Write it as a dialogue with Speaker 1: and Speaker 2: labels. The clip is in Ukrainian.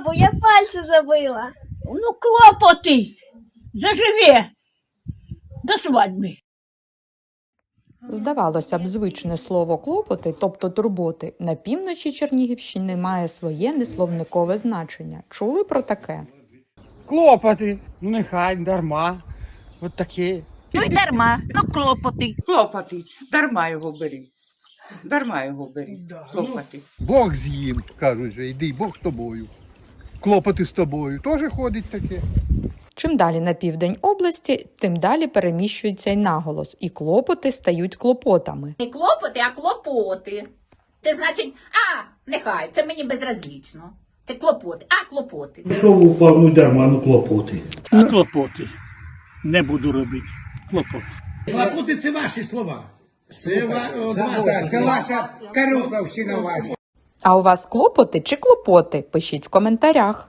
Speaker 1: бабу, я пальці забила.
Speaker 2: Ну, клопоти. Заживе. До свадьби.
Speaker 3: Здавалося б, звичне слово клопоти, тобто турботи, на півночі Чернігівщини має своє несловникове значення. Чули про таке?
Speaker 4: Клопоти. Ну нехай, дарма. От таке.
Speaker 2: Ну й дарма, ну клопоти.
Speaker 5: Клопоти. Дарма його бери. Дарма його бери. Клопоти.
Speaker 6: Бог з їм, кажуть же, йди, Бог з тобою. Клопоти з тобою. Теж ходить таке.
Speaker 3: Чим далі на південь області, тим далі переміщується й наголос, і клопоти стають клопотами.
Speaker 7: Не клопоти, а клопоти. Це значить, а, нехай, це мені безразлічно. Це клопоти, а клопоти.
Speaker 8: Що упав, ну дарма, ну клопоти.
Speaker 2: А клопоти. Не буду робити. Клопоти.
Speaker 9: Клопоти це ваші слова. Це, ва- от вас.
Speaker 10: Це ваша Карюковщина ваша.
Speaker 3: А у вас клопоти чи клопоти? Пишіть в коментарях.